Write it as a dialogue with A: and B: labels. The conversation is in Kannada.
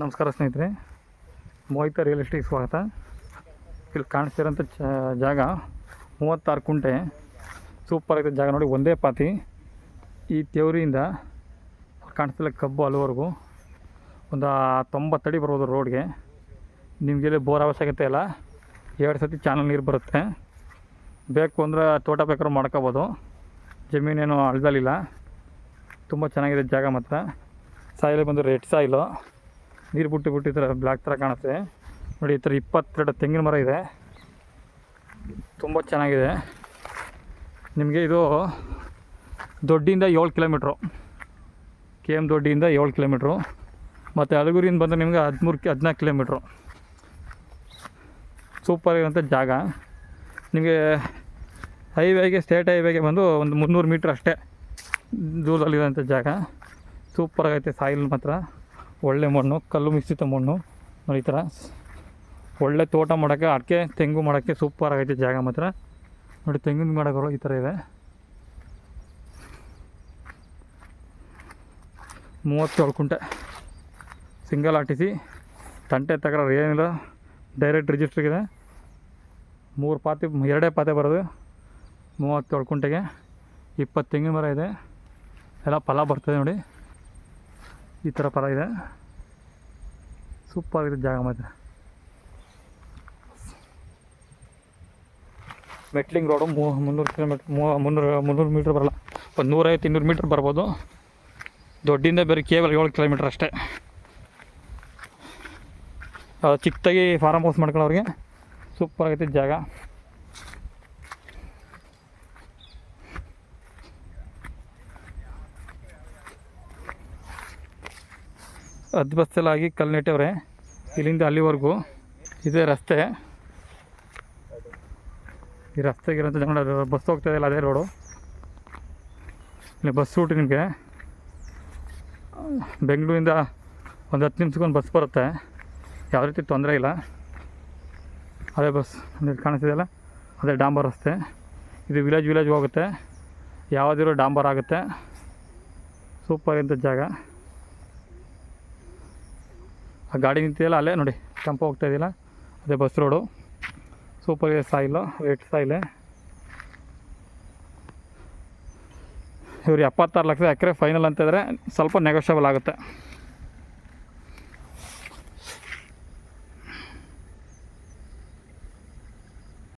A: ನಮಸ್ಕಾರ ಸ್ನೇಹಿತರೆ. ಮೋಹಿತ ರಿಯಲ್ ಎಸ್ಟೇಟ್ ಸ್ವಾಗತ. ಇಲ್ಲಿ ಕಾಣಿಸ್ತಿರೋಂಥ ಚ ಜಾಗ ಮೂವತ್ತಾರು ಕುಂಟೆ. ಸೂಪರ್ ಆಗಿದೆ ಜಾಗ ನೋಡಿ, ಒಂದೇ ಪಾತಿ. ಈ ತೇವರಿಯಿಂದ ಕಾಣಿಸ್ತಿಲ್ಲ ಕಬ್ಬು ಅಲ್ಲಿವರೆಗೂ. ಒಂದು ತೊಂಬತ್ತಡಿ ಬರ್ಬೋದು ರೋಡ್ಗೆ. ನಿಮಗೆ ಬೋರ್ ಅವಶ್ಯಕತೆ ಇಲ್ಲ. ಎರಡು ಸತಿ ಚಾನಲ್ ನೀರು ಬರುತ್ತೆ. ಬೇಕು ಅಂದರೆ ತೋಟ ಬೇಕಾದ್ರೂ ಮಾಡ್ಕೋಬೋದು. ಜಮೀನೇನು ಅಳ್ದಲಿಲ್ಲ ತುಂಬ ಚೆನ್ನಾಗಿದೆ ಜಾಗ ಮಾತ್ರ. ಸಾಯಿಲ್ ಬಂದು ರೆಡ್ ಸಾಯಿಲು. ನೀರು ಬಿಟ್ಟು ಬಿಟ್ಟು ಈ ಥರ ಬ್ಲ್ಯಾಕ್ ಥರ ಕಾಣುತ್ತೆ. ನೋಡಿ, ಈ ಥರ ಇಪ್ಪತ್ತೆರಡು ತೆಂಗಿನ ಮರ ಇದೆ. ತುಂಬ ಚೆನ್ನಾಗಿದೆ. ನಿಮಗೆ ಇದು ದೊಡ್ಡಿಯಿಂದ ಏಳು ಕಿಲೋಮೀಟ್ರು. ಕೆ ಎಂ ದೊಡ್ಡಿಯಿಂದ ಏಳು ಕಿಲೋಮೀಟ್ರು. ಮತ್ತು ಅಲಗುರಿಯಿಂದ ಬಂದರೆ ನಿಮಗೆ ಹದಿಮೂರು ಕಿ, ಹದಿನಾಲ್ಕು ಕಿಲೋಮೀಟ್ರು. ಸೂಪರ್ ಇರೋಂಥ ಜಾಗ. ನಿಮಗೆ ಹೈವೇಗೆ, ಸ್ಟೇಟ್ ಹೈವೇಗೆ ಬಂದು ಒಂದು ಮುನ್ನೂರು ಮೀಟ್ರ್ ಅಷ್ಟೇ ದೂರದಲ್ಲಿರೋಂಥ ಜಾಗ. ಸೂಪರ್ ಆಗೈತೆ ಸಾಯಿಲ್ ಮಾತ್ರ. ಒಳ್ಳೆ ಮಣ್ಣು, ಕಲ್ಲು ಮಿಶ್ರಿತ ಮಣ್ಣು. ನೋಡಿ ಈ ಥರ. ಒಳ್ಳೆ ತೋಟ ಮಾಡೋಕ್ಕೆ, ಅಡಿಕೆ, ತೆಂಗು ಮಾಡೋಕ್ಕೆ ಸೂಪರ್ ಆಗೈತೆ ಜಾಗ ಮಾತ್ರ. ನೋಡಿ ತೆಂಗಿನ ಮರಗಳು ಈ ಥರ ಇದೆ. ಮೂವತ್ತೇಳು ಕುಂಟೆ. ಸಿಂಗಲ್ ಆರ್ ಟಿ ಸಿ ತಂಟೆ ತಕರಾರು ಏನಿಲ್ಲ. ಡೈರೆಕ್ಟ್ ರಿಜಿಸ್ಟ್ರಿಗಿದೆ ಮೂರು ಪಾತಿ, ಎರಡೇ ಪಾತೆ ಬರೋದು. ಮೂವತ್ತೇಳು ಕುಂಟೆಗೆ. ಇಪ್ಪತ್ತು ತೆಂಗಿನ ಮರ ಇದೆ. ಎಲ್ಲ ಫಲ ಬರ್ತದೆ ನೋಡಿ. ಈ ಥರ ಪರ ಇದೆ. ಸೂಪರ್ ಆಗಿದೆ ಜಾಗ ಮಾತ್ರ. ಮೆಟ್ಲಿಂಗ್ ರೋಡು ಮೂ, ಮುನ್ನೂರು ಕಿಲೋಮೀಟ್ರ್ ಮೂ, ಮುನ್ನೂರು ಮುನ್ನೂರು ಮೀಟ್ರ್ ಬರಲ್ಲ. ಒಂದು ನೂರೈವತ್ತು, ಇನ್ನೂರು ಮೀಟ್ರ್ ಬರ್ಬೋದು. ದೊಡ್ಡಿಂದ ಬೇರೆ ಕೇವಲ ಏಳು ಕಿಲೋಮೀಟ್ರ್ ಅಷ್ಟೇ. ಚಿಕ್ಕದಾಗಿ ಫಾರಮ್ ಹೌಸ್ ಮಾಡ್ಕೊಳ್ಳೋರಿಗೆ ಸೂಪರ್ ಆಗೈತೆ ಜಾಗ. ಹದ್ದು ಬಸ್ಸಲ್ಲಾಗಿ ನೆಟ್ಟವ್ರೆ ಇಲ್ಲಿಂದ ಅಲ್ಲಿವರೆಗೂ ಇದೇ ರಸ್ತೆ. ಈ ರಸ್ತೆಗಿರೋಂಥ ಜನ ಬಸ್ ಹೋಗ್ತಾ ಇದೆಯಲ್ಲ ಅದೇ ರೋಡು. ಇಲ್ಲಿ ಬಸ್ ರೂಟ್ ನಿಮಗೆ. ಬೆಂಗಳೂರಿಂದ ಒಂದು ಹತ್ತು ನಿಮಿಷಕ್ಕೊಂದು ಬಸ್ ಬರುತ್ತೆ. ಯಾವ ರೀತಿ ತೊಂದರೆ ಇಲ್ಲ. ಅದೇ ಬಸ್ ನೀವು ಕಾಣಿಸ್ತಿದೆಯಲ್ಲ ಅದೇ ಡಾಂಬರ್ ರಸ್ತೆ. ಇದು ವಿಲೇಜ್ ವಿಲೇಜ್ ಹೋಗುತ್ತೆ. ಯಾವುದಿರೋ ಡಾಂಬರ್ ಆಗುತ್ತೆ. ಸೂಪರ್ ಇಂಥ ಜಾಗ. ಆ ಗಾಡಿ ನಿಂತಿದೆಯಲ್ಲ ಅಲ್ಲೇ ನೋಡಿ ಟೆಂಪೋ ಹೋಗ್ತಾ ಇದೆಯಲ್ಲ, ಅದೇ ಬಸ್ ರೋಡು ಸೂಪರ್ ಸಾಯಿಲು ರೇಟ್ ಸಾಯಿಲೆ ಇವ್ರು ಎಪ್ಪತ್ತಾರು ಲಕ್ಷ ಎಕರೆ ಫೈನಲ್ ಅಂತಿದ್ರೆ ಸ್ವಲ್ಪ ನೆಗೋಷಿಯಬಲ್ ಆಗುತ್ತೆ.